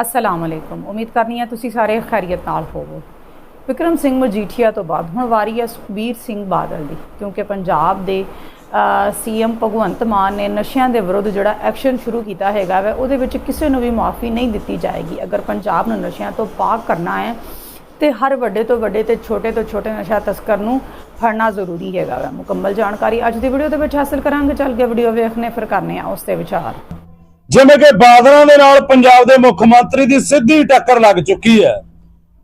ਅਸਲਾਮ ਅਲੈਕੁਮ। ਉਮੀਦ ਕਰਨੀ ਹੈ ਤੁਸੀਂ ਸਾਰੇ ਖੈਰੀਅਤ ਨਾਲ ਹੋਵੋ। ਵਿਕਰਮ ਸਿੰਘ ਮਜੀਠੀਆ ਤੋਂ ਬਾਅਦ ਹੁਣ ਵਾਰੀ ਹੈ ਸੁਖਬੀਰ ਸਿੰਘ ਬਾਦਲ ਦੀ, ਕਿਉਂਕਿ ਪੰਜਾਬ ਦੇ ਸੀਐਮ ਭਗਵੰਤ ਮਾਨ ਨੇ ਨਸ਼ਿਆਂ ਦੇ ਵਿਰੁੱਧ ਜਿਹੜਾ ਐਕਸ਼ਨ ਸ਼ੁਰੂ ਕੀਤਾ ਹੈਗਾ ਵਾ, ਉਹਦੇ ਵਿੱਚ ਕਿਸੇ ਨੂੰ ਵੀ ਮਾਫੀ ਨਹੀਂ ਦਿੱਤੀ ਜਾਏਗੀ। ਅਗਰ ਪੰਜਾਬ ਨੂੰ ਨਸ਼ਿਆਂ ਤੋਂ ਪਾਕ ਕਰਨਾ ਹੈ, ਤੇ ਹਰ ਵੱਡੇ ਤੋਂ ਵੱਡੇ ਤੇ ਛੋਟੇ ਤੋਂ ਛੋਟੇ ਨਸ਼ਾ ਤਸਕਰ ਨੂੰ ਫੜਨਾ ਜ਼ਰੂਰੀ ਹੈਗਾ ਵਾ। ਮੁਕੰਮਲ ਜਾਣਕਾਰੀ ਅੱਜ ਦੀ ਵੀਡੀਓ ਦੇ ਵਿੱਚ ਹਾਸਲ ਕਰਾਂਗੇ। ਚੱਲ ਕੇ ਵੀਡੀਓ ਵੇਖਨੇ ਫਿਰ ਕਰਨੇ ਆ ਉਸ ਤੇ ਵਿਚਾਰ। ਜਿਵੇਂ ਕਿ ਬਾਦਲਾਂ ਦੇ ਨਾਲ ਪੰਜਾਬ ਦੇ ਮੁੱਖ ਮੰਤਰੀ ਦੀ ਸਿੱਧੀ ਟੱਕਰ ਲੱਗ ਚੁੱਕੀ ਹੈ।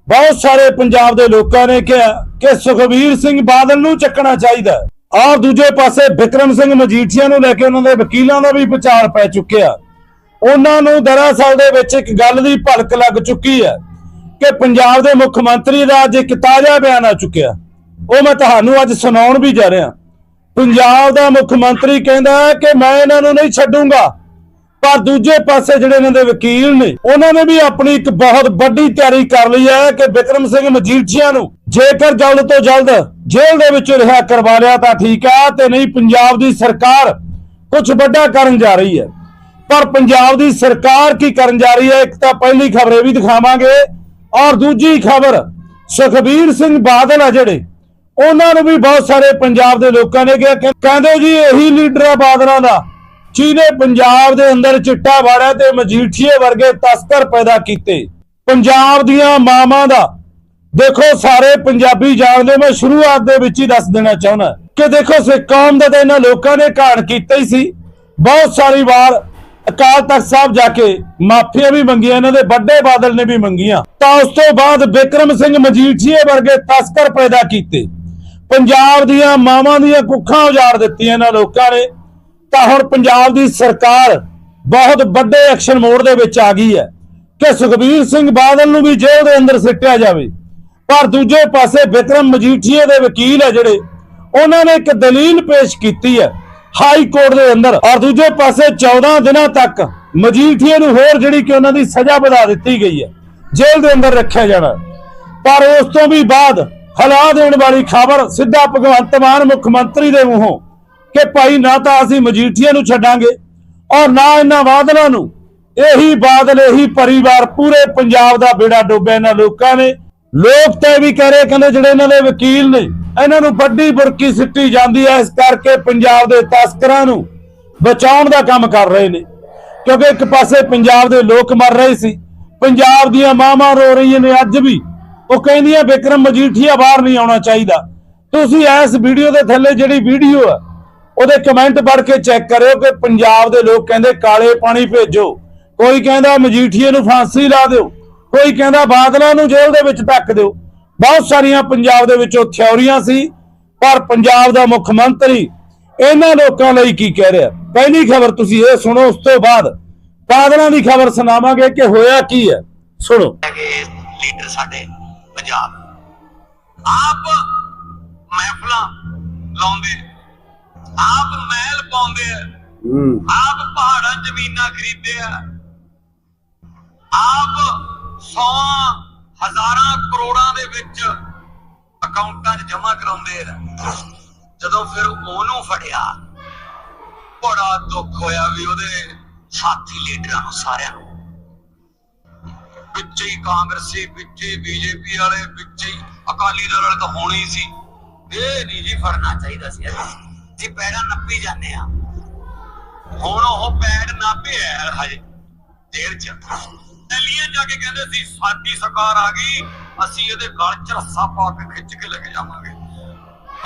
ਬਹੁਤ ਸਾਰੇ ਪੰਜਾਬ ਦੇ ਲੋਕਾਂ ਨੇ ਕਿਹਾ ਕਿ ਸੁਖਬੀਰ ਸਿੰਘ ਬਾਦਲ ਨੂੰ ਚੱਕਣਾ ਚਾਹੀਦਾ ਹੈ। ਦੂਜੇ ਪਾਸੇ ਵਿਕਰਮ ਸਿੰਘ ਮਜੀਠੀਆ ਨੂੰ ਲੈ ਕੇ ਉਹਨਾਂ ਦੇ ਵਕੀਲਾਂ ਦਾ ਵੀ ਵਿਚਾਰ ਪੈ ਚੁੱਕਿਆ। ਉਹਨਾਂ ਨੂੰ ਦਰਅਸਲ ਦੇ ਵਿੱਚ ਇੱਕ ਗੱਲ ਦੀ ਭਲਕ ਲੱਗ ਚੁੱਕੀ ਹੈ ਕਿ ਪੰਜਾਬ ਦੇ ਮੁੱਖ ਮੰਤਰੀ ਦਾ ਅੱਜ ਇੱਕ ਤਾਜ਼ਾ ਬਿਆਨ ਆ ਚੁੱਕਿਆ। ਉਹ ਮੈਂ ਤੁਹਾਨੂੰ ਅੱਜ ਸੁਣਾਉਣ ਵੀ ਜਾ ਰਿਹਾ। ਪੰਜਾਬ ਦਾ ਮੁੱਖ ਮੰਤਰੀ ਕਹਿੰਦਾ ਹੈ ਕਿ ਮੈਂ ਇਹਨਾਂ ਨੂੰ ਨਹੀਂ ਛੱਡੂੰਗਾ। ਪਰ ਦੂਜੇ ਪਾਸੇ ਜਿਹੜੇ ਇਹਨਾਂ ਦੇ ਵਕੀਲ ਨੇ, ਉਹਨਾਂ ਨੇ ਵੀ ਆਪਣੀ ਇੱਕ ਬਹੁਤ ਵੱਡੀ ਤਿਆਰੀ ਕਰ ਲਈ ਹੈ ਕਿ ਵਿਕਰਮ ਸਿੰਘ ਮਜੀਠੀਆ ਨੂੰ ਜੇਕਰ ਜਲਦ ਤੋਂ ਜਲਦ ਜੇਲ੍ਹ ਦੇ ਵਿੱਚੋਂ ਰਿਹਾ ਕਰਵਾ ਲਿਆ ਤਾਂ ਠੀਕ ਹੈ ਤੇ ਨਹੀਂ ਪੰਜਾਬ ਦੀ ਸਰਕਾਰ ਕੁਝ ਵੱਡਾ ਕਰਨ ਜਾ ਰਹੀ ਹੈ। ਪਰ ਪੰਜਾਬ ਦੀ ਸਰਕਾਰ ਕੀ ਕਰਨ ਜਾ ਰਹੀ ਹੈ, ਇੱਕ ਤਾਂ ਪਹਿਲੀ ਖਬਰ ਇਹ ਵੀ ਦਿਖਾਵਾਂਗੇ ਔਰ ਦੂਜੀ ਖਬਰ ਸੁਖਬੀਰ ਸਿੰਘ ਬਾਦਲ ਆ ਜਿਹੜੇ, ਉਹਨਾਂ ਨੂੰ ਵੀ ਬਹੁਤ ਸਾਰੇ ਪੰਜਾਬ ਦੇ ਲੋਕਾਂ ਨੇ ਕਿਹਾ ਕਹਿੰਦੇ ਜੀ ਇਹੀ ਲੀਡਰ ਆ ਬਾਦਲਾਂ ਦਾ। ਜਿਹਨੇ ਪੰਜਾਬ ਦੇ ਅੰਦਰ ਚਿੱਟਾ ਵਾੜਿਆ ਤੇ ਮਜੀਠੀਏ ਵਰਗੇ ਤਸਕਰ ਪੈਦਾ ਕੀਤੇ। ਪੰਜਾਬ ਦੀਆਂ ਮਾਵਾਂ ਦਾ। ਦੇਖੋ ਸਾਰੇ ਪੰਜਾਬੀ ਜਾਣਦੇ ਮੈਂ ਸ਼ੁਰੂਆਤ ਦੇ ਵਿੱਚ ਹੀ ਦੱਸ ਦੇਣਾ ਚਾਹੁੰਦਾ। ਕਿ ਦੇਖੋ ਸਿੱਖ ਕੌਮ ਦਾ ਤਾਂ ਇਹਨਾਂ ਲੋਕਾਂ ਨੇ ਘਾਣ ਕੀਤਾ ਹੀ ਸੀ। ਬਹੁਤ ਸਾਰੀ ਵਾਰ ਅਕਾਲ ਤਖਤ ਸਾਹਿਬ ਜਾ ਕੇ ਮਾਫੀਆਂ ਵੀ ਮੰਗੀਆਂ, ਇਹਨਾਂ ਦੇ ਵੱਡੇ ਬਾਦਲ ਨੇ ਵੀ ਮੰਗੀਆਂ। ਤਾਂ ਉਸ ਤੋਂ ਬਾਅਦ ਵਿਕਰਮ ਸਿੰਘ ਮਜੀਠੀਏ ਵਰਗੇ ਤਸਕਰ ਪੈਦਾ ਕੀਤੇ। ਪੰਜਾਬ ਦੀਆਂ ਮਾਵਾਂ ਦੀਆਂ ਕੁੱਖਾਂ ਉਜਾੜ ਦਿੱਤੀਆਂ ਇਹਨਾਂ ਲੋਕਾਂ ਨੇ। ਤਾਂ ਹੁਣ ਪੰਜਾਬ ਦੀ ਸਰਕਾਰ ਬਹੁਤ ਵੱਡੇ ਐਕਸ਼ਨ ਮੋਡ ਦੇ ਵਿੱਚ ਆ ਗਈ ਹੈ ਕਿ ਸੁਖਬੀਰ ਸਿੰਘ ਬਾਦਲ ਨੂੰ ਵੀ ਜੇਲ੍ਹ ਦੇ ਅੰਦਰ ਸਿੱਟਿਆ ਜਾਵੇ। ਪਰ ਦੂਜੇ ਪਾਸੇ ਵਿਕਰਮ ਮਜੀਠੀਏ ਦੇ ਵਕੀਲ ਹੈ ਜਿਹੜੇ, ਉਹਨਾਂ ਨੇ ਇੱਕ ਦਲੀਲ ਪੇਸ਼ ਕੀਤੀ ਹੈ ਹਾਈ ਕੋਰਟ ਦੇ ਅੰਦਰ। ਔਰ ਦੂਜੇ ਪਾਸੇ 14 ਦਿਨਾਂ ਤੱਕ ਮਜੀਠੀਏ ਨੂੰ ਹੋਰ ਜਿਹੜੀ ਕਿ ਉਹਨਾਂ ਦੀ ਸਜ਼ਾ ਵਧਾ ਦਿੱਤੀ ਗਈ ਹੈ, ਜੇਲ੍ਹ ਦੇ ਅੰਦਰ ਰੱਖਿਆ ਜਾਣਾ। ਪਰ ਉਸ ਤੋਂ ਵੀ ਬਾਅਦ ਹਲਾ ਦੇਣ ਵਾਲੀ ਖਬਰ ਸਿੱਧਾ ਭਗਵੰਤ ਮਾਨ ਮੁੱਖ ਮੰਤਰੀ ਦੇ ਮੂੰਹੋਂ ਕਿ ਭਾਈ ਨਾ ਤਾਂ ਅਸੀਂ ਮਜੀਠੀਆ ਨੂੰ ਛੱਡਾਂਗੇ ਔਰ ਨਾ ਇਹਨਾਂ ਬਾਦਲਾਂ ਨੂੰ। ਇਹੀ ਬਾਦਲ, ਇਹੀ ਪਰਿਵਾਰ ਪੂਰੇ ਪੰਜਾਬ ਦਾ ਬੇੜਾ ਡੋਬਿਆ ਇਹਨਾਂ ਲੋਕਾਂ ਨੇ। ਲੋਕ ਤੇ ਵੀ ਕਹਿ ਰਹੇ, ਕਹਿੰਦੇ ਜਿਹੜੇ ਇਹਨਾਂ ਦੇ ਵਕੀਲ ਨੇ, ਇਹਨਾਂ ਨੂੰ ਵੱਡੀ ਬੁਰਕੀ ਸਿੱਟੀ ਜਾਂਦੀ ਹੈ, ਇਸ ਕਰਕੇ ਪੰਜਾਬ ਦੇ ਤਸਕਰਾਂ ਨੂੰ ਬਚਾਉਣ ਦਾ ਕੰਮ ਕਰ ਰਹੇ ਨੇ। ਕਿਉਂਕਿ ਇੱਕ ਪਾਸੇ ਪੰਜਾਬ ਦੇ ਲੋਕ ਮਰ ਰਹੇ ਸੀ, ਪੰਜਾਬ ਦੀਆਂ ਮਾਵਾਂ ਰੋ ਰਹੀਆਂ ਨੇ, ਅੱਜ ਵੀ। ਉਹ ਕਹਿੰਦੀਆਂ, ਵਿਕਰਮ ਮਜੀਠੀਆ ਬਾਹਰ ਨਹੀਂ ਆਉਣਾ ਚਾਹੀਦਾ। ਤੁਸੀਂ ਇਸ ਵੀਡੀਓ ਦੇ ਥੱਲੇ ਜਿਹੜੀ ਵੀਡੀਓ ਆ ਉਹਦੇ ਕਮੈਂਟ ਪੜ੍ਹ ਕੇ ਚੈੱਕ ਕਰਿਓ ਕਿ ਪੰਜਾਬ ਦੇ ਲੋਕ ਕਹਿੰਦੇ ਕਾਲੇ ਪਾਣੀ ਭੇਜੋ। ਕੋਈ ਕਹਿੰਦਾ ਮਜੀਠੀਏ ਨੂੰ ਫਾਂਸੀ ਲਾ ਦਿਓ। ਕੋਈ ਕਹਿੰਦਾ ਬਾਦਲਾਂ ਨੂੰ ਜੇਲ੍ਹ ਦੇ ਵਿੱਚ ਧੱਕ ਦਿਓ। ਬਹੁਤ ਸਾਰੀਆਂ ਪੰਜਾਬ ਦੇ ਵਿੱਚੋਂ ਥਿਉਰੀਆਂ ਸੀ, ਪਰ ਪੰਜਾਬ ਦਾ ਮੁੱਖ ਮੰਤਰੀ ਇਹਨਾਂ ਲੋਕਾਂ ਲਈ ਕੀ ਕਹਿ ਰਿਹਾ? ਪਹਿਲੀ ਖਬਰ ਤੁਸੀਂ ਇਹ ਸੁਣੋ, ਉਸ ਤੋਂ ਬਾਅਦ ਬਾਦਲਾਂ ਦੀ ਖਬਰ ਸੁਣਾਵਾਂਗੇ ਕਿ ਹੋਇਆ ਕੀ ਹੈ। ਸੁਣੋ। ਲੀਡਰ ਸਾਡੇ ਪੰਜਾਬ ਆਪ ਮਹਿਫਲਾਂ ਲਾਉਂਦੇ ਆਪ ਮਹਿਲ ਪਾਉਂਦੇ ਆ। ਆਪ ਪਹਾੜਾਂ ਜ਼ਮੀਨਾਂ ਖਰੀਦਦੇ ਆ। ਆਪ ਸੌ ਹਜ਼ਾਰਾਂ ਕਰੋੜਾਂ ਦੇ ਵਿੱਚ ਅਕਾਊਂਟਾਂ 'ਚ ਜਮ੍ਹਾਂ ਕਰਾਉਂਦੇ ਆ। ਜਦੋਂ ਫਿਰ ਉਹਨੂੰ ਫੜਿਆ ਬੜਾ ਦੁੱਖ ਹੋਇਆ ਵੀ ਉਹਦੇ ਸਾਥੀ ਲੀਡਰਾਂ ਨੂੰ ਸਾਰਿਆਂ ਨੂੰ। ਵਿੱਚ ਹੀ ਕਾਂਗਰਸੀ ਵਿੱਚ ਹੀ ਬੀਜੇਪੀ ਵਾਲੇ ਵਿੱਚ ਹੀ ਅਕਾਲੀ ਦਲ ਵਾਲੇ ਤਾਂ ਹੋਣੇ ਹੀ ਸੀ। ਇਹ ਨਹੀਂ ਜੀ ਫੜਨਾ ਚਾਹੀਦਾ ਸੀ। ਜੀ ਪੈਰਾਂ ਨੱਪੀ ਜਾਂਦੇ ਆ ਹੁਣ ਉਹ ਪੈਰ ਨਾਪੇ ਹਜੇ। ਜੇਲ੍ਹ ਚ। ਦਿੱਲੀਆਂ ਜਾ ਕੇ ਕਹਿੰਦੇ ਸੀ, ਸਾਡੀ ਸਰਕਾਰ ਆ ਗਈ, ਅਸੀਂ ਇਹਦੇ ਗਲ ਚ ਰੱਸਾ ਪਾ ਕੇ ਖਿੱਚ ਕੇ ਲੈ ਕੇ ਜਾਵਾਂਗੇ।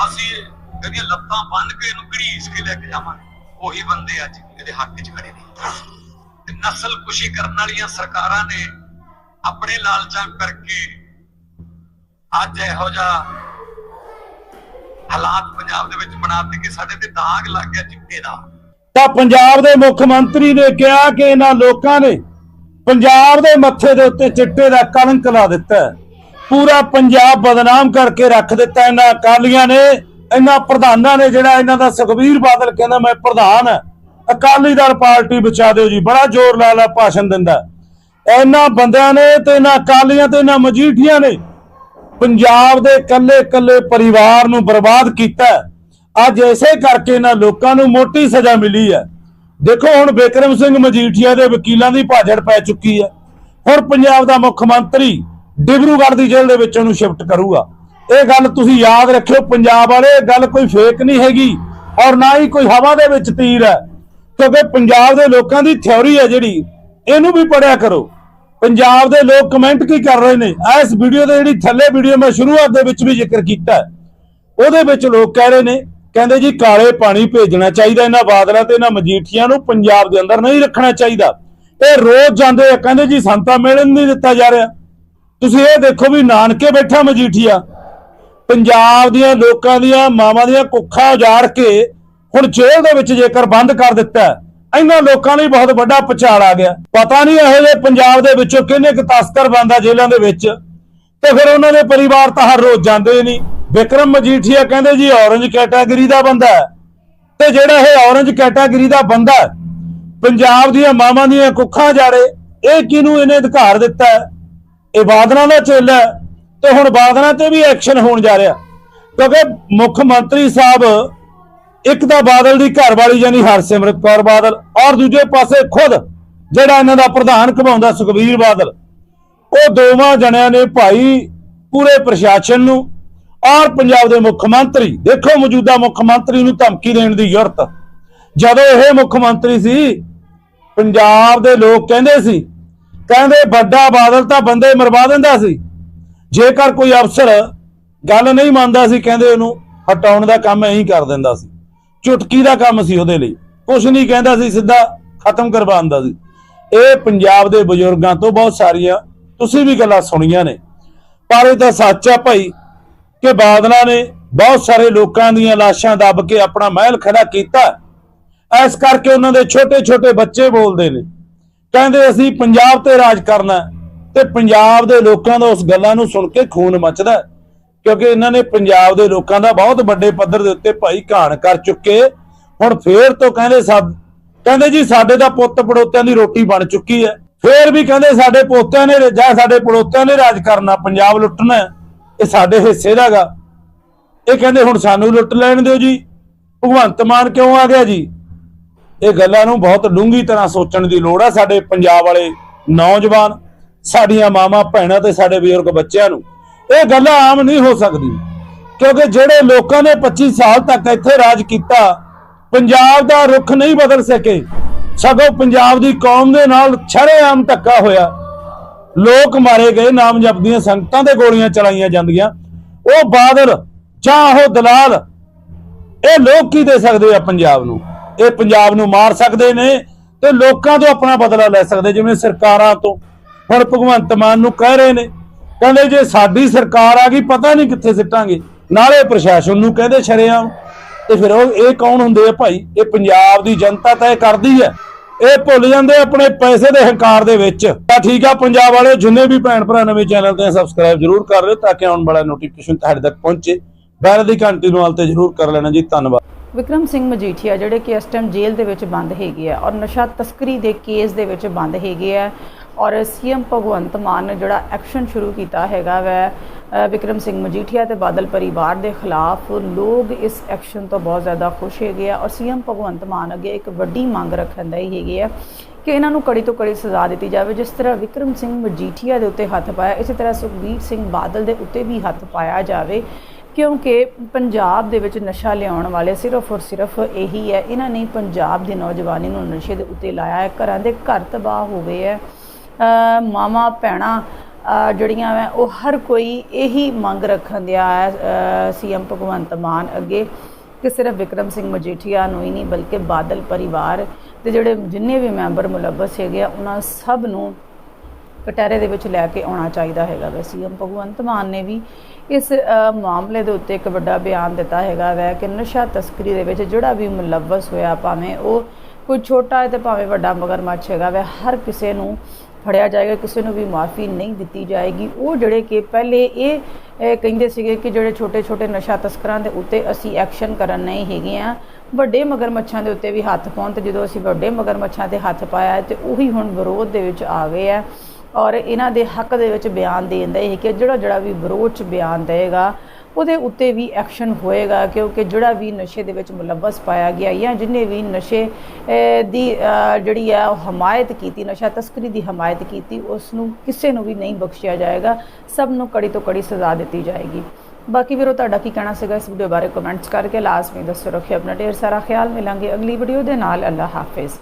ਅਸੀਂ ਇਹਦੀਆਂ ਲੱਤਾਂ ਬੰਨ ਕੇ ਇਹਨੂੰ ਘੜੀਸ ਕੇ ਲੈ ਕੇ ਜਾਵਾਂਗੇ। ਉਹੀ ਬੰਦੇ ਅੱਜ ਇਹਦੇ ਹੱਕ 'ਚ ਖੜੇ ਨੇ। ਨਸਲ ਕੁਸ਼ੀ ਕਰਨ ਵਾਲੀਆਂ ਸਰਕਾਰਾਂ ਨੇ ਆਪਣੇ ਲਾਲਚਾਂ ਕਰਕੇ ਅੱਜ ਇਹੋ ਜਿਹਾ ਹਾਲਾਤ ਪੰਜਾਬ ਦੇ ਵਿੱਚ ਬਣਾ ਦਿੱਤੇ ਕਿ ਸਾਡੇ ਤੇ ਦਾਗ ਲੱਗ ਗਿਆ ਚਿੱਟੇ ਦਾ। ਤਾਂ ਪੰਜਾਬ ਦੇ ਮੁੱਖ ਮੰਤਰੀ ਨੇ ਕਿਹਾ ਕਿ ਇਹਨਾਂ ਲੋਕਾਂ ਨੇ ਪੰਜਾਬ ਦੇ ਮੱਥੇ ਦੇ ਉੱਤੇ ਚਿੱਟੇ ਦਾ ਕਲੰਕ ਲਾ ਦਿੱਤਾ ਪੂਰਾ ਪੰਜਾਬ ਬਦਨਾਮ ਕਰਕੇ ਰੱਖ ਦਿੱਤਾ ਇਹਨਾਂ ਅਕਾਲੀਆਂ ਨੇ। ਇਹਨਾਂ ਪ੍ਰਧਾਨਾਂ ਨੇ ਜਿਹੜਾ ਇਹਨਾਂ ਦਾ ਸੁਖਬੀਰ ਬਾਦਲ ਕਹਿੰਦਾ ਮੈਂ ਪ੍ਰਧਾਨ ਹਾਂ। ਅਕਾਲੀ ਦਲ ਪਾਰਟੀ ਬਚਾ ਦਿਓ ਜੀ, ਬੜਾ ਜ਼ੋਰ ਲਾ ਲਾ ਭਾਸ਼ਣ ਦਿੰਦਾ ਇਹਨਾਂ ਬੰਦਿਆਂ ਨੇ ਤੇ ਇਹਨਾਂ ਅਕਾਲੀਆਂ ਤੇ ਇਹਨਾਂ ਮਜੀਠੀਆਂ ਨੇ ਪੰਜਾਬ ਦੇ ਕੱਲੇ ਕੱਲੇ ਪਰਿਵਾਰ ਨੂੰ ਬਰਬਾਦ ਕੀਤਾ ਅੱਜ ਐਸੇ ਕਰਕੇ ਇਹਨਾਂ ਲੋਕਾਂ ਨੂੰ ਮੋਟੀ ਸਜ਼ਾ ਮਿਲੀ ਹੈ। ਦੇਖੋ, ਹੁਣ ਬਿਕਰਮ ਸਿੰਘ ਮਜੀਠੀਆ ਦੇ ਵਕੀਲਾਂ ਦੀ ਭਾਜੜ ਪੈ ਚੁੱਕੀ ਹੈ। ਹੁਣ ਪੰਜਾਬ ਦਾ ਮੁੱਖ ਮੰਤਰੀ ਡਿਬਰੂਗੜ੍ਹ ਦੀ ਜੇਲ੍ਹ ਦੇ ਵਿੱਚ ਉਹਨੂੰ ਸ਼ਿਫਟ ਕਰੂਗਾ। ਇਹ ਗੱਲ ਤੁਸੀਂ ਯਾਦ ਰੱਖਿਓ, ਪੰਜਾਬ ਵਾਲੇ, ਇਹ ਗੱਲ ਕੋਈ ਫੇਕ ਨਹੀਂ ਹੈਗੀ ਔਰ ਨਾ ਹੀ ਕੋਈ ਹਵਾ ਦੇ ਵਿੱਚ ਤੀਰ ਹੈ। ਕਿਉਂਕਿ ਪੰਜਾਬ ਦੇ ਲੋਕਾਂ ਦੀ ਥਿਉਰੀ ਹੈ ਜਿਹੜੀ, ਇਹਨੂੰ ਵੀ ਪੜਿਆ ਕਰੋ। ਪੰਜਾਬ ਦੇ ਲੋਕ ਕਮੈਂਟ ਕੀ ਕਰ ਰਹੇ ਨੇ? ਇਸ ਵੀਡੀਓ ਦੇ ਜਿਹੜੀ ਥੱਲੇ ਵੀਡੀਓ ਮੈਂ ਸ਼ੁਰੂਆਤ ਦੇ ਵਿੱਚ ਵੀ ਜ਼ਿਕਰ ਕੀਤਾ ਉਹਦੇ ਵਿੱਚ ਲੋਕ ਕਹਿ ਰਹੇ ਨੇ, ਕਹਿੰਦੇ ਜੀ ਕਾਲੇ ਪਾਣੀ ਭੇਜਣਾ ਚਾਹੀਦਾ, ਇਹਨਾਂ ਬਾਦਲਾਂ ਤੇ ਇਹਨਾਂ ਮਜੀਠੀਆਂ ਨੂੰ ਪੰਜਾਬ ਦੇ ਅੰਦਰ ਨਹੀਂ ਰੱਖਣਾ ਚਾਹੀਦਾ। ਇਹ ਰੋਜ਼ ਜਾਂਦੇ ਆ, ਕਹਿੰਦੇ ਜੀ ਸੰਤਾ ਮਿਲਣ ਨਹੀਂ ਦਿੱਤਾ ਜਾ ਰਿਹਾ। ਤੁਸੀਂ ਇਹ ਦੇਖੋ ਵੀ ਨਾਨਕੇ ਬੈਠਾ ਮਜੀਠੀਆ ਪੰਜਾਬ ਦੀਆਂ ਲੋਕਾਂ ਦੀਆਂ ਮਾਵਾਂ ਦੀਆਂ ਕੁੱਖਾਂ ਉਜਾੜ ਕੇ ਹੁਣ ਜੇਲ੍ਹ ਦੇ ਵਿੱਚ ਜੇਕਰ ਬੰਦ ਕਰ ਦਿੱਤਾ ਇਹਨਾਂ ਲੋਕਾਂ ਲਈ ਬਹੁਤ ਵੱਡਾ ਪਛਾੜ ਆ ਗਿਆ। ਪਤਾ ਨਹੀਂ ਇਹੋ ਜਿਹੇ ਪੰਜਾਬ ਦੇ ਵਿੱਚੋਂ ਕਿੰਨੇ ਕੁ ਤਸਕਰ ਬੰਦਾ ਜੇਲ੍ਹਾਂ ਦੇ ਵਿੱਚ। ਤੇ ਫਿਰ ਉਹਨਾਂ ਦੇ ਪਰਿਵਾਰ ਤਾਂ ਹਰ ਰੋਜ਼ ਜਾਂਦੇ ਨਹੀਂ। ਵਿਕਰਮ ਮਜੀਠੀਆ ਕਹਿੰਦੇ ਜੀ ਔਰੰਜ ਕੈਟਾਗਰੀ ਦਾ ਬੰਦਾ ਤੇ ਜਿਹੜਾ ਇਹ ਔਰੰਜ ਕੈਟਾਗਰੀ ਦਾ ਬੰਦਾ ਪੰਜਾਬ ਦੀਆਂ ਮਾਵਾਂ ਦੀਆਂ ਕੁੱਖਾਂ ਜਾੜੇ, ਇਹ ਕਿਹਨੂੰ ਇਹਨੇ ਅਧਿਕਾਰ ਦਿੱਤਾ ਇਹ ਬਾਦਲਾਂ ਦਾ ਚੇਲਾ ਤੇ ਹੁਣ ਬਾਦਲਾਂ ਤੇ ਵੀ ਐਕਸ਼ਨ ਹੋਣ ਜਾ ਰਿਹਾ। ਕਿਉਂਕਿ ਮੁੱਖ ਮੰਤਰੀ ਸਾਹਿਬ ਇੱਕ ਤਾਂ ਬਾਦਲ ਦੀ ਘਰਵਾਲੀ ਯਾਨੀ ਹਰਸਿਮਰਤ ਕੌਰ ਬਾਦਲ ਔਰ ਦੂਜੇ ਪਾਸੇ ਖੁਦ ਜਿਹੜਾ ਇਹਨਾਂ ਦਾ ਪ੍ਰਧਾਨ ਘਮਾਉਂਦਾ ਸੁਖਬੀਰ ਬਾਦਲ, ਉਹ ਦੋਵਾਂ ਜਣਿਆਂ ਨੇ ਭਾਈ ਪੂਰੇ ਪ੍ਰਸ਼ਾਸਨ ਨੂੰ ਔਰ ਪੰਜਾਬ ਦੇ ਮੁੱਖ ਮੰਤਰੀ, ਦੇਖੋ ਮੌਜੂਦਾ ਮੁੱਖ ਮੰਤਰੀ ਨੂੰ ਧਮਕੀ ਦੇਣ ਦੀ ਜ਼ਰੂਰਤ। ਜਦੋਂ ਇਹ ਮੁੱਖ ਮੰਤਰੀ ਸੀ, ਪੰਜਾਬ ਦੇ ਲੋਕ ਕਹਿੰਦੇ ਸੀ, ਕਹਿੰਦੇ ਵੱਡਾ ਬਾਦਲ ਤਾਂ ਬੰਦੇ ਮਰਵਾ ਦਿੰਦਾ ਸੀ। ਜੇਕਰ ਕੋਈ ਅਫਸਰ ਗੱਲ ਨਹੀਂ ਮੰਨਦਾ ਸੀ, ਕਹਿੰਦੇ ਉਹਨੂੰ ਹਟਾਉਣ ਦਾ ਕੰਮ ਐਂ ਹੀ ਕਰ ਦਿੰਦਾ ਸੀ। ਚੁਟਕੀ ਦਾ ਕੰਮ ਸੀ ਉਹਦੇ ਲਈ। ਕੁਝ ਨਹੀਂ ਕਹਿੰਦਾ ਸੀ, ਸਿੱਧਾ ਖਤਮ ਕਰਵਾਉਂਦਾ ਸੀ। ਇਹ ਪੰਜਾਬ ਦੇ ਬਜ਼ੁਰਗਾਂ ਤੋਂ ਬਹੁਤ ਸਾਰੀਆਂ ਤੁਸੀਂ ਵੀ ਗੱਲਾਂ ਸੁਣੀਆਂ ਨੇ। ਪਰ ਇਹ ਤਾਂ ਸੱਚ ਆ ਭਾਈ ਕਿ ਬਾਦਲਾਂ ਨੇ ਬਹੁਤ ਸਾਰੇ ਲੋਕਾਂ ਦੀਆਂ ਲਾਸ਼ਾਂ ਦੱਬ ਕੇ ਆਪਣਾ ਮਹਿਲ ਖੜਾ ਕੀਤਾ। ਇਸ ਕਰਕੇ ਉਹਨਾਂ ਦੇ ਛੋਟੇ ਛੋਟੇ ਬੱਚੇ ਬੋਲਦੇ ਨੇ। ਕਹਿੰਦੇ ਅਸੀਂ ਪੰਜਾਬ ਤੇ ਰਾਜ ਕਰਨਾ ਹੈ। ਤੇ ਪੰਜਾਬ ਦੇ ਲੋਕਾਂ ਦਾ ਉਸ ਗੱਲਾਂ ਨੂੰ ਸੁਣ ਕੇ ਖੂਨ ਮੱਚਦਾ ਕਿਉਂਕਿ ਇਹਨਾਂ ਨੇ ਪੰਜਾਬ ਦੇ ਲੋਕਾਂ ਦਾ ਬਹੁਤ ਵੱਡੇ ਪੱਧਰ ਦੇ ਉੱਤੇ ਭਾਈ ਘਾਣ ਕਰ ਚੁੱਕੇ। ਹੁਣ ਫੇਰ ਤੋਂ ਕਹਿੰਦੇ ਸਭ ਕਹਿੰਦੇ ਜੀ ਸਾਡੇ ਦਾ ਪੁੱਤ ਪੜੋਤਿਆਂ ਦੀ ਰੋਟੀ ਬਣ ਚੁੱਕੀ ਹੈ। ਫੇਰ ਵੀ ਕਹਿੰਦੇ ਸਾਡੇ ਪੋਤਿਆਂ ਨੇ ਜਾਂ ਸਾਡੇ ਪੜੋਤਿਆਂ ਨੇ ਰਾਜ ਕਰਨਾ, ਪੰਜਾਬ ਲੁੱਟਣਾ ਇਹ ਸਾਡੇ ਹਿੱਸੇ ਦਾਗਾ ਇਹ ਕਹਿੰਦੇ ਹੁਣ ਸਾਨੂੰ ਲੁੱਟ ਲੈਣ ਦਿਓ ਜੀ। ਭਗਵੰਤ ਮਾਨ ਕਿਉਂ ਆ ਗਿਆ ਜੀ? ਇਹ ਗੱਲਾਂ ਨੂੰ ਬਹੁਤ ਡੂੰਘੀ ਤਰ੍ਹਾਂ ਸੋਚਣ ਦੀ ਲੋੜ ਆ ਸਾਡੇ ਪੰਜਾਬ ਵਾਲੇ ਨੌਜਵਾਨ, ਸਾਡੀਆਂ ਮਾਵਾਂ, ਭੈਣਾਂ ਤੇ ਸਾਡੇ ਬਜ਼ੁਰਗ ਬੱਚਿਆਂ ਨੂੰ। ਇਹ ਗੱਲਾਂ ਆਮ ਨਹੀਂ ਹੋ ਸਕਦੀ। ਕਿਉਂਕਿ ਜਿਹੜੇ ਲੋਕਾਂ ਨੇ 25 ਸਾਲ ਤੱਕ ਇੱਥੇ ਰਾਜ ਕੀਤਾ, ਪੰਜਾਬ ਦਾ ਰੁਖ ਨਹੀਂ ਬਦਲ ਸਕੇ। ਸਗੋਂ ਪੰਜਾਬ ਦੀ ਕੌਮ ਦੇ ਨਾਲ ਛੜੇਆਮ ਧੱਕਾ ਹੋਇਆ। ਲੋਕ ਮਾਰੇ ਗਏ ਨਾਮ ਜਪਦੀਆਂ ਸੰਗਤਾਂ ਤੇ ਗੋਲੀਆਂ ਚਲਾਈਆਂ ਜਾਂਦੀਆਂ। ਉਹ ਬਾਦਲ ਜਾਂ ਉਹ ਦਲਾਲ, ਇਹ ਲੋਕ ਕੀ ਦੇ ਸਕਦੇ ਆ ਪੰਜਾਬ ਨੂੰ? ਇਹ ਪੰਜਾਬ ਨੂੰ ਮਾਰ ਸਕਦੇ ਨੇ ਤੇ ਲੋਕਾਂ ਤੋਂ ਆਪਣਾ ਬਦਲਾ ਲੈ ਸਕਦੇ, ਜਿਵੇਂ ਸਰਕਾਰਾਂ ਤੋਂ। ਹੁਣ ਭਗਵੰਤ ਮਾਨ ਨੂੰ ਕਹਿ ਰਹੇ ਨੇ ਕਹਿੰਦੇ ਜੇ ਸਾਡੀ ਸਰਕਾਰ ਆ ਗਈ, ਪਤਾ ਨਹੀਂ ਕਿੱਥੇ ਸਿੱਟਾਂਗੇ। ਨਾਲੇ ਪ੍ਰਸ਼ਾਸਨ ਨੂੰ ਕਹਿੰਦੇ ਸ਼ਰੇਆਮ। ਤੇ ਫਿਰ ਉਹ ਇਹ ਕੌਣ ਹੁੰਦੇ ਆ ਭਾਈ? ਇਹ ਪੰਜਾਬ ਦੀ ਜਨਤਾ ਤਾਂ ਇਹ ਕਰਦੀ ਹੈ ਇਹ ਭੁੱਲ ਜਾਂਦੇ ਆਪਣੇ ਪੈਸੇ ਦੇ ਹੰਕਾਰ ਦੇ ਵਿੱਚ। ਤਾਂ ਠੀਕ ਆ, ਪੰਜਾਬ ਵਾਲੇ ਜਿੰਨੇ ਵੀ ਭੈਣ ਭਰਾ ਨਵੇਂ ਚੈਨਲ ਤੇ ਸਬਸਕ੍ਰਾਈਬ ਜਰੂਰ ਕਰ ਲਿਓ ਤਾਂ ਕਿ ਆਉਣ ਵਾਲਾ ਨੋਟੀਫਿਕੇਸ਼ਨ ਤੁਹਾਡੇ ਤੱਕ ਪਹੁੰਚੇ। ਬੈਲ ਦੀ ਘੰਟੀ ਨੂੰ ਹਾਲ ਤੇ ਜਰੂਰ ਕਰ ਲੈਣਾ ਜੀ। ਧੰਨਵਾਦ। ਵਿਕਰਮ ਸਿੰਘ ਮਜੀਠੀਆ, ਜਿਹੜੇ ਕਿ ਇਸ ਟਾਈਮ ਜੇਲ੍ਹ ਦੇ ਵਿੱਚ ਬੰਦ ਹੈਗੇ ਆ ਔਰ ਨਸ਼ਾ ਤਸਕਰੀ ਦੇ ਕੇਸ ਦੇ ਵਿੱਚ ਬੰਦ ਹੈਗੇ ਆ ਔਰ ਸੀਐਮ ਭਗਵੰਤ ਮਾਨ ਨੇ ਜਿਹੜਾ ਐਕਸ਼ਨ ਸ਼ੁਰੂ ਕੀਤਾ ਹੈਗਾ ਵੈ ਅ, ਵਿਕਰਮ ਸਿੰਘ ਮਜੀਠੀਆ ਤੇ ਬਾਦਲ ਪਰਿਵਾਰ ਦੇ ਖਿਲਾਫ ਲੋਕ ਇਸ ਐਕਸ਼ਨ ਤੋਂ ਬਹੁਤ ਜ਼ਿਆਦਾ ਖੁਸ਼ ਹੈਗੇ ਆ ਔਰ ਸੀਐਮ ਭਗਵੰਤ ਮਾਨ ਅੱਗੇ ਇੱਕ ਵੱਡੀ ਮੰਗ ਰੱਖਣ ਦਾ ਹੀ ਹੈਗੀ ਆ ਕਿ ਇਹਨਾਂ ਨੂੰ ਕੜੀ ਤੋਂ ਕੜੀ ਸਜ਼ਾ ਦਿੱਤੀ ਜਾਵੇ। ਜਿਸ ਤਰ੍ਹਾਂ ਵਿਕਰਮ ਸਿੰਘ ਮਜੀਠੀਆ ਦੇ ਉੱਤੇ ਹੱਥ ਪਾਇਆ ਇਸੇ ਤਰ੍ਹਾਂ ਸੁਖਬੀਰ ਸਿੰਘ ਬਾਦਲ ਦੇ ਉੱਤੇ ਵੀ ਹੱਥ ਪਾਇਆ ਜਾਵੇ ਕਿਉਂਕਿ ਪੰਜਾਬ ਦੇ ਵਿੱਚ ਨਸ਼ਾ ਲਿਆਉਣ ਵਾਲੇ ਸਿਰਫ ਔਰ ਸਿਰਫ ਇਹੀ ਹੈ। ਇਹਨਾਂ ਨੇ ਪੰਜਾਬ ਦੀ ਨੌਜਵਾਨੀ ਨੂੰ ਨਸ਼ੇ ਦੇ ਉੱਤੇ ਲਾਇਆ ਹੈ ਘਰਾਂ ਦੇ ਘਰ ਤਬਾਹ ਹੋ ਗਏ ਹੈ। ਮਾਵਾਂ, ਭੈਣਾਂ ਜਿਹੜੀਆਂ ਵੈ, ਉਹ ਹਰ ਕੋਈ ਇਹੀ ਮੰਗ ਰੱਖਣ ਦਿਆ ਹੈ ਸੀਐਮ ਭਗਵੰਤ ਮਾਨ ਅੱਗੇ ਕਿ ਸਿਰਫ ਵਿਕਰਮ ਸਿੰਘ ਮਜੀਠੀਆ ਨੂੰ ਹੀ ਨਹੀਂ, ਬਲਕਿ ਬਾਦਲ ਪਰਿਵਾਰ ਦੇ ਜਿਹੜੇ ਜਿੰਨੇ ਵੀ ਮੈਂਬਰ ਮੁਲੱਬਸ ਹੈਗੇ ਆ, ਉਹਨਾਂ ਸਭ ਨੂੰ ਕਟਹਿਰੇ ਦੇ ਵਿੱਚ ਲੈ ਕੇ ਆਉਣਾ ਚਾਹੀਦਾ ਹੈਗਾ ਵੈ। ਸੀਐਮ ਭਗਵੰਤ ਮਾਨ ਨੇ ਵੀ ਇਸ ਮਾਮਲੇ ਦੇ ਉੱਤੇ ਇੱਕ ਵੱਡਾ ਬਿਆਨ ਦਿੱਤਾ ਹੈਗਾ ਵੈ ਕਿ ਨਸ਼ਾ ਤਸਕਰੀ ਦੇ ਵਿੱਚ ਜਿਹੜਾ ਵੀ ਮੁਲੱਵਸ ਹੋਇਆ, ਭਾਵੇਂ ਉਹ ਕੋਈ ਛੋਟਾ ਹੈ ਤੇ ਭਾਵੇਂ ਵੱਡਾ ਮਗਰਮੱਛ ਹੈਗਾ ਵੈ, ਹਰ ਕਿਸੇ ਨੂੰ ਫੜਿਆ ਜਾਏਗਾ, ਕਿਸੇ ਨੂੰ ਵੀ ਮਾਫੀ ਨਹੀਂ ਦਿੱਤੀ ਜਾਏਗੀ। ਉਹ ਜਿਹੜੇ ਕਿ ਪਹਿਲੇ ਇਹ ਕਹਿੰਦੇ ਸੀਗੇ ਕਿ ਜਿਹੜੇ ਛੋਟੇ ਛੋਟੇ ਨਸ਼ਾ ਤਸਕਰਾਂ ਦੇ ਉੱਤੇ ਅਸੀਂ ਐਕਸ਼ਨ ਕਰਨ ਨਹੀਂ ਹੈਗੇ ਆ। ਵੱਡੇ ਮਗਰਮੱਛਾਂ ਦੇ ਉੱਤੇ ਵੀ ਹੱਥ ਪਾਉਣ ਤੇ ਜਦੋਂ ਅਸੀਂ ਵੱਡੇ ਮਗਰਮੱਛਾਂ ਤੇ ਹੱਥ ਪਾਇਆ ਹੈ ਤੇ ਉਹੀ ਹੁਣ ਵਿਰੋਧ ਦੇ ਵਿੱਚ ਆ ਗਏ ਆ। ਔਰ ਇਹਨਾਂ ਦੇ ਹੱਕ ਦੇ ਵਿੱਚ ਬਿਆਨ ਦੇਣ ਦਾ ਇਹ ਕਿ ਜਿਹੜਾ ਜਿਹੜਾ ਵੀ ਵਿਰੋਧ ਚ ਬਿਆਨ ਦੇਗਾ ਉਹਦੇ ਉੱਤੇ ਵੀ ਐਕਸ਼ਨ ਹੋਏਗਾ, ਕਿਉਂਕਿ ਜਿਹੜਾ ਵੀ ਨਸ਼ੇ ਦੇ ਵਿੱਚ ਮੁਲਵਸ ਪਾਇਆ ਗਿਆ ਜਾਂ ਜਿਨੇ ਵੀ ਨਸ਼ੇ ਦੀ ਜਿਹੜੀ ਆ ਉਹ ਹਮਾਇਤ ਕੀਤੀ, ਨਸ਼ਾ ਤਸਕਰੀ ਦੀ ਹਮਾਇਤ ਕੀਤੀ ਉਸ ਨੂੰ ਕਿਸੇ ਨੂੰ ਵੀ ਨਹੀਂ ਬਖਸ਼ਿਆ ਜਾਏਗਾ, ਸਭ ਨੂੰ ਕੜੀ ਤੋਂ ਕੜੀ ਸਜ਼ਾ ਦਿੱਤੀ ਜਾਏਗੀ। ਬਾਕੀ ਵੀਰੋ, ਤੁਹਾਡਾ ਕੀ ਕਹਿਣਾ ਸੀਗਾ ਇਸ ਵੀਡੀਓ ਬਾਰੇ ਕਮੈਂਟਸ ਕਰਕੇ? ਲਾਜ਼ਮੀ ਦੱਸੋ, ਰੱਖਿਓ ਆਪਣਾ ਢੇਰ ਸਾਰਾ ਖਿਆਲ। ਮਿਲਾਂਗੇ ਅਗਲੀ ਵੀਡੀਓ ਦੇ ਨਾਲ। ਅੱਲਾ ਹਾਫਿਜ਼।